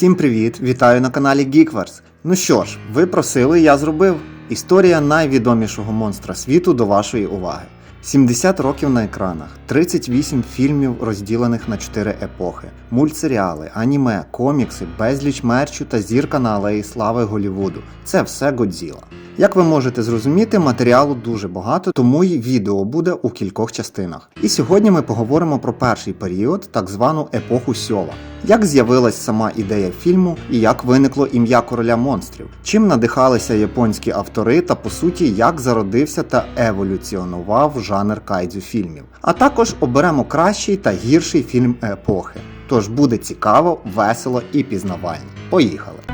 Всім привіт! Вітаю на каналі Geekverse. Ну що ж, ви просили, я зробив. Історія найвідомішого монстра світу до вашої уваги. 70 років на екранах, 38 фільмів, розділених на 4 епохи, мультсеріали, аніме, комікси, безліч мерчу та зірка на алеї слави Голівуду. Це все Годзіла. Як ви можете зрозуміти, матеріалу дуже багато, тому й відео буде у кількох частинах. І сьогодні ми поговоримо про перший період, так звану епоху Сьова. Як з'явилась сама ідея фільму і як виникло ім'я короля монстрів, чим надихалися японські автори та по суті як зародився та еволюціонував жанр кайдзю фільмів. А також оберемо кращий та гірший фільм епохи. Тож буде цікаво, весело і пізнавально. Поїхали!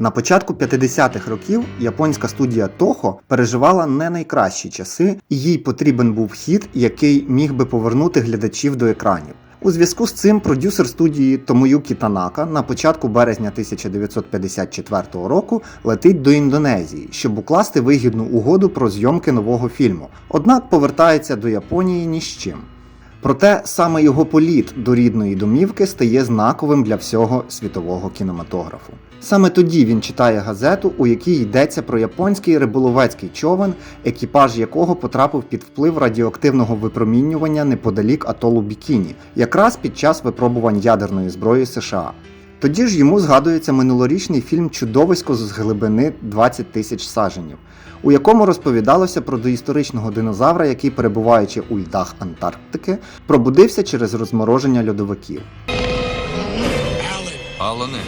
На початку 50-х років японська студія Toho переживала не найкращі часи, і їй потрібен був хід, який міг би повернути глядачів до екранів. У зв'язку з цим продюсер студії Томоюкі Танака на початку березня 1954 року летить до Індонезії, щоб укласти вигідну угоду про зйомки нового фільму. Однак повертається до Японії ні з чим. Проте саме його політ до рідної домівки стає знаковим для всього світового кінематографу. Саме тоді він читає газету, у якій йдеться про японський риболовецький човен, екіпаж якого потрапив під вплив радіоактивного випромінювання неподалік атолу Бікіні, якраз під час випробувань ядерної зброї США. Тоді ж йому згадується минулорічний фільм Чудовисько з глибини 20 тисяч саженів, у якому розповідалося про доісторичного динозавра, який, перебуваючи у льдах Антарктики, пробудився через розмороження льодовиків. Алане,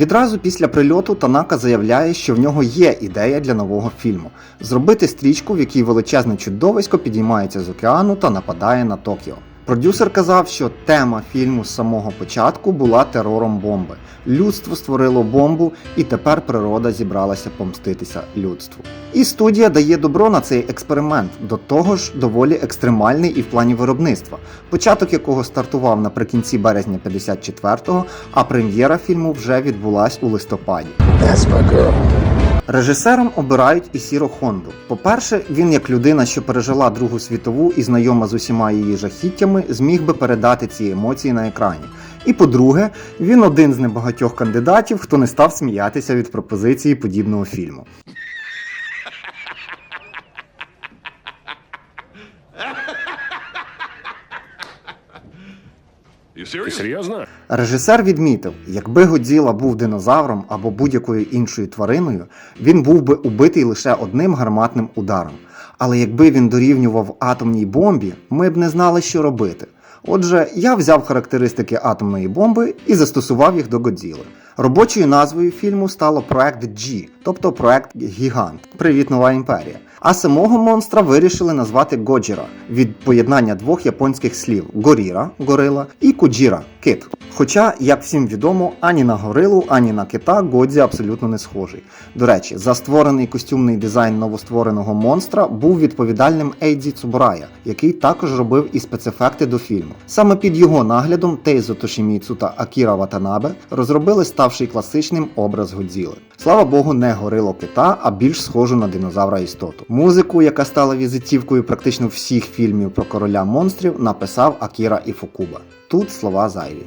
Відразу після прильоту Танака заявляє, що в нього є ідея для нового фільму зробити стрічку, в якій величезне чудовисько підіймається з океану та нападає на Токіо. Продюсер казав, що тема фільму з самого початку була терором бомби. Людство створило бомбу, і тепер природа зібралася помститися людству. І студія дає добро на цей експеримент, до того ж доволі екстремальний і в плані виробництва, початок якого стартував наприкінці березня 54-го, а прем'єра фільму вже відбулась у листопаді. Режисером обирають Ісіро Хонду. По-перше, він, як людина, що пережила Другу світову і знайома з усіма її жахіттями, зміг би передати ці емоції на екрані. І по-друге, він один з небагатьох кандидатів, хто не став сміятися від пропозиції подібного фільму. Ти серйозно? Режисер відмітив, якби Годзіла був динозавром або будь-якою іншою твариною, він був би убитий лише одним гарматним ударом. Але якби він дорівнював атомній бомбі, ми б не знали, що робити. Отже, я взяв характеристики атомної бомби і застосував їх до Годзіли. Робочою назвою фільму стало проект G, тобто проект Гігант. Привіт, нова імперія. А самого монстра вирішили назвати Годжіра від поєднання двох японських слів горіра горила і куджіра кит. Хоча, як всім відомо, ані на горилу, ані на кита Годзі абсолютно не схожий. До речі, за створений костюмний дизайн новоствореного монстра був відповідальним Ейдзі Цубурая, який також робив і спецефекти до фільму. Саме під його наглядом Тейзо Тошіміцу та Акіра Ватанабе розробили ставший класичним образ Годзіли. Слава Богу, не горило кита, а більш схожу на динозавра істоту. Музику, яка стала візитівкою практично всіх фільмів про короля монстрів, написав Акіра Іфукуба. Тут слова зайві.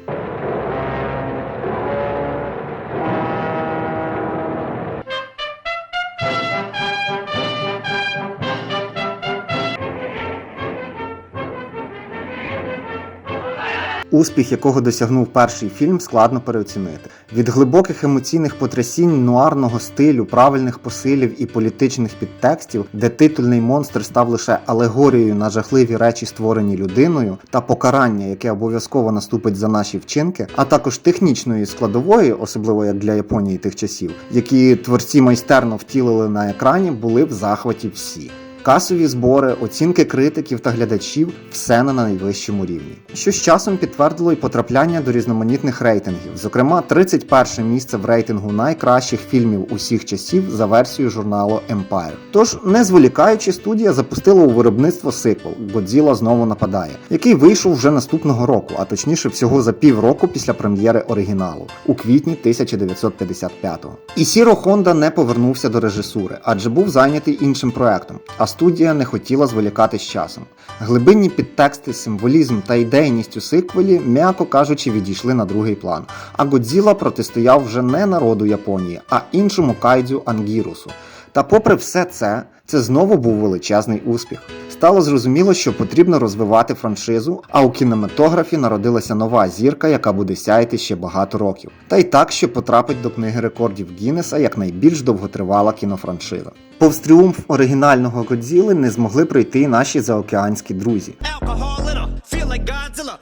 Успіх, якого досягнув перший фільм, складно переоцінити. Від глибоких емоційних потрясінь, нуарного стилю, правильних посилів і політичних підтекстів, де титульний монстр став лише алегорією на жахливі речі, створені людиною, та покарання, яке обов'язково наступить за наші вчинки, а також технічної складової, особливо як для Японії тих часів, які творці майстерно втілили на екрані, були в захваті всі. Касові збори, оцінки критиків та глядачів все на найвищому рівні, що з часом підтвердило й потрапляння до різноманітних рейтингів, зокрема 31 місце в рейтингу найкращих фільмів усіх часів за версією журналу Empire. Тож, не зволікаючи, студія запустила у виробництво сиквел Годзіла знову нападає, який вийшов вже наступного року, а точніше всього за півроку після прем'єри оригіналу у квітні 1955-го. І Сіро Хонда не повернувся до режисури, адже був зайнятий іншим проектом. А студія не хотіла зволікати з часом. Глибинні підтексти, символізм та ідейність у сиквелі, м'яко кажучи, відійшли на другий план. А Годзіла протистояв вже не народу Японії, а іншому кайдзю Ангірусу. Та попри все це, це знову був величезний успіх. Стало зрозуміло, що потрібно розвивати франшизу, а у кінематографі народилася нова зірка, яка буде сяяти ще багато років. Та й так, що потрапить до книги рекордів Гіннеса як найбільш довготривала кінофраншиза. Повз тріумф оригінального Годзіли не змогли пройти й наші заокеанські друзі.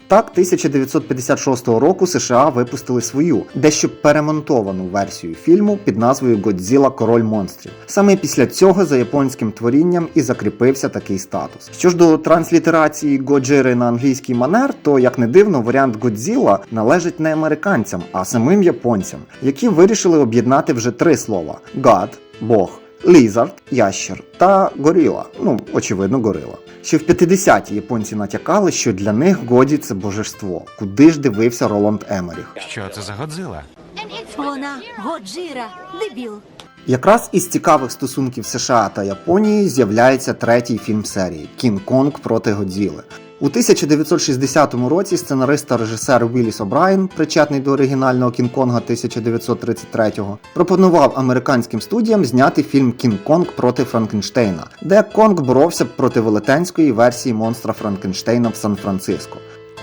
Так, 1956 року США випустили свою дещо перемонтовану версію фільму під назвою Годзіла Король монстрів. Саме після цього за японським творінням і закріпився такий статус. Що ж до транслітерації Годжири на англійський манер, то як не дивно, варіант Годзіла належить не американцям, а самим японцям, які вирішили об'єднати вже три слова: God – Бог. Лізард, ящер та горіла. Ну, очевидно, горила. Ще в 50-ті японці натякали, що для них Годі це божество. Куди ж дивився Роланд Емеріх? Що це за Годзила? Вона Годжіра, дебіл. Якраз із цікавих стосунків США та Японії з'являється третій фільм серії Кінг-Конг проти Годзіли. У 1960 році сценарист та режисер Вілліс О'Брайен, причетний до оригінального Кінг-Конга 1933-го, пропонував американським студіям зняти фільм Кінг-Конг проти Франкенштейна, де Конг боровся проти велетенської версії монстра Франкенштейна в Сан-Франциско.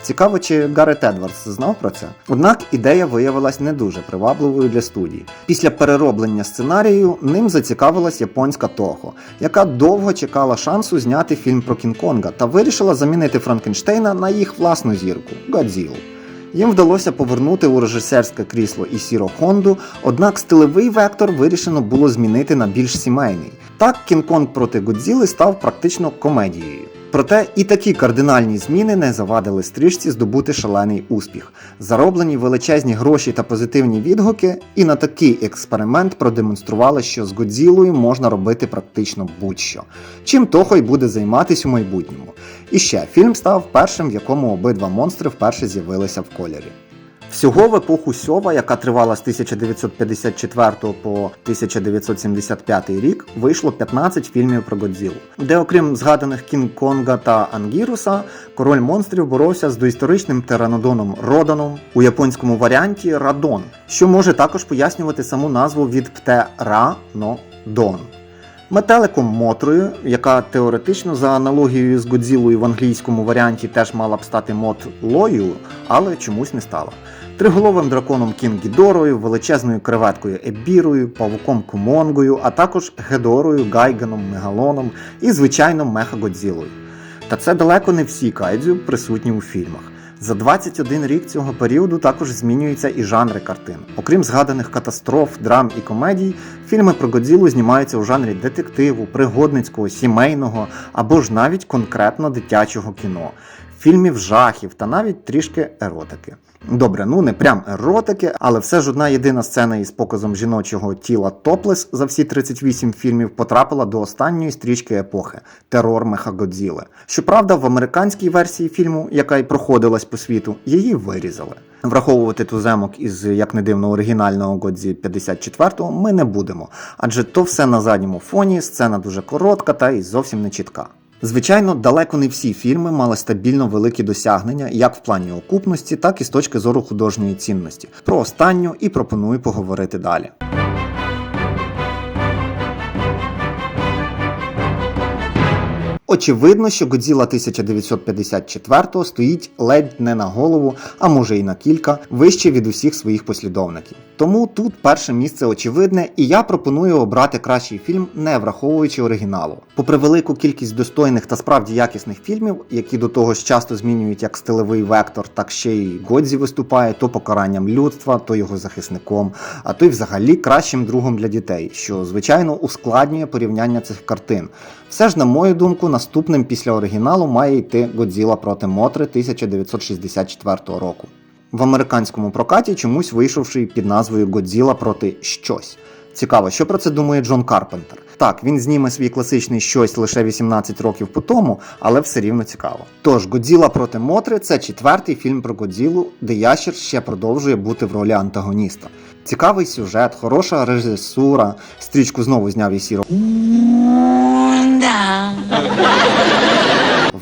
Цікаво, чи Гарет Едвардс знав про це. Однак ідея виявилась не дуже привабливою для студії. Після перероблення сценарію ним зацікавилась японська Toho, яка довго чекала шансу зняти фільм про Кінг-Конга та вирішила замінити Франкенштейна на їх власну зірку Годзілу. Їм вдалося повернути у режисерське крісло Ісіро Хонду, однак стилевий вектор вирішено було змінити на більш сімейний. Так Кінг-Конг проти Годзіли став практично комедією. Проте і такі кардинальні зміни не завадили стрижці здобути шалений успіх. Зароблені величезні гроші та позитивні відгуки, і на такий експеримент продемонстрували, що з Годзілою можна робити практично будь-що. Чим Тохо й буде займатись у майбутньому. І ще фільм став першим, в якому обидва монстри вперше з'явилися в кольорі. Всього в епоху Сьова, яка тривала з 1954 по 1975 рік, вийшло 15 фільмів про Годзілу, де, окрім згаданих Кінг-Конга та Ангіруса, король монстрів боровся з доісторичним теранодоном Роданом у японському варіанті Радон, що може також пояснювати саму назву від Птеранодон. Метеликом Мотрою, яка теоретично за аналогією з Годзілою в англійському варіанті теж мала б стати Мотлою, але чомусь не стала. Триголовим драконом Кінгідорою, величезною креветкою Ебірою, павуком Кумонгою, а також Гедорою, Гайганом, Мегалоном і, звичайно, Мехагодзілою. Та це далеко не всі кайдзю присутні у фільмах. За 21 рік цього періоду також змінюються і жанри картин. Окрім згаданих катастроф, драм і комедій, фільми про Годзілу знімаються у жанрі детективу, пригодницького, сімейного або ж навіть конкретно дитячого кіно, фільмів жахів та навіть трішки еротики. Добре, ну не прям еротики, але все ж одна єдина сцена із показом жіночого тіла топлес за всі 38 фільмів потрапила до останньої стрічки епохи терор Мехагодзіли. Щоправда, в американській версії фільму, яка й проходилась по світу, її вирізали. Враховувати туземок із як не дивно оригінального Годзі 54-го ми не будемо, адже то все на задньому фоні, сцена дуже коротка та й зовсім не чітка. Звичайно, далеко не всі фільми мали стабільно великі досягнення як в плані окупності, так і з точки зору художньої цінності. Про останню і пропоную поговорити далі. Очевидно, що Годзіла 1954 стоїть ледь не на голову, а може й на кілька, вище від усіх своїх послідовників. Тому тут перше місце очевидне, і я пропоную обрати кращий фільм, не враховуючи оригіналу. Попри велику кількість достойних та справді якісних фільмів, які до того ж часто змінюють як стилевий вектор, так ще й Годзі виступає то покаранням людства, то його захисником, а то й взагалі кращим другом для дітей, що звичайно ускладнює порівняння цих картин. Все ж, на мою думку, наступним після оригіналу має йти Годзіла проти Мотри 1964 року. В американському прокаті чомусь вийшовши під назвою Годзіла проти щось. Цікаво, що про це думає Джон Карпентер. Так, він зніме свій класичний щось лише 18 років по тому, але все рівно цікаво. Тож, Годзіла проти Мотри це четвертий фільм про Годзілу, де ящер ще продовжує бути в ролі антагоніста. Цікавий сюжет, хороша режисура. Стрічку знову зняв Ісіро Down.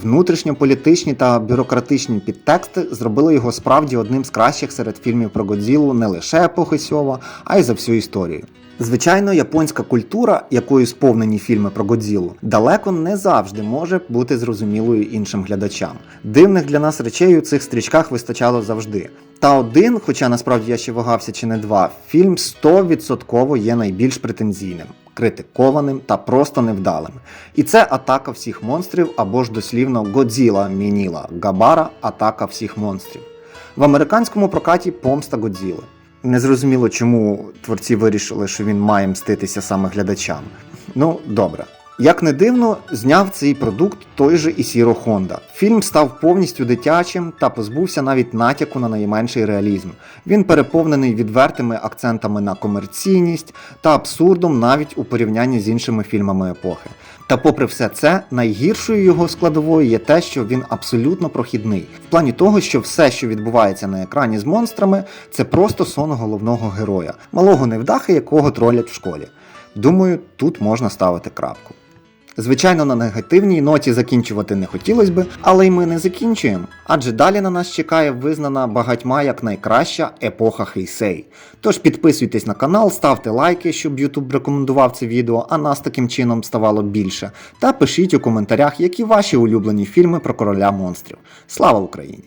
Внутрішньополітичні та бюрократичні підтексти зробили його справді одним з кращих серед фільмів про Годзілу не лише епохи Сьова, а й за всю історію. Звичайно, японська культура, якою сповнені фільми про Годзілу, далеко не завжди може бути зрозумілою іншим глядачам. Дивних для нас речей у цих стрічках вистачало завжди. Та один, хоча насправді я ще вагався чи не два, фільм 100% є найбільш претензійним, критикованим та просто невдалим. І це атака всіх монстрів або ж дослівно Годзіла Мініла Габара Атака всіх монстрів. В американському прокаті помста Годзіли. Незрозуміло, чому творці вирішили, що він має мститися саме глядачам. Ну, добре. Як не дивно, зняв цей продукт той же Ісіро Хонда. Фільм став повністю дитячим та позбувся навіть натяку на найменший реалізм. Він переповнений відвертими акцентами на комерційність та абсурдом навіть у порівнянні з іншими фільмами епохи. Та попри все це, найгіршою його складовою є те, що він абсолютно прохідний, в плані того, що все, що відбувається на екрані з монстрами, це просто сон головного героя, малого невдахи, якого тролять в школі. Думаю, тут можна ставити крапку. Звичайно, на негативній ноті закінчувати не хотілося би, але й ми не закінчуємо. Адже далі на нас чекає визнана багатьма як найкраща епоха Хейсей. Тож підписуйтесь на канал, ставте лайки, щоб YouTube рекомендував це відео, а нас таким чином ставало більше. Та пишіть у коментарях, які ваші улюблені фільми про короля монстрів. Слава Україні!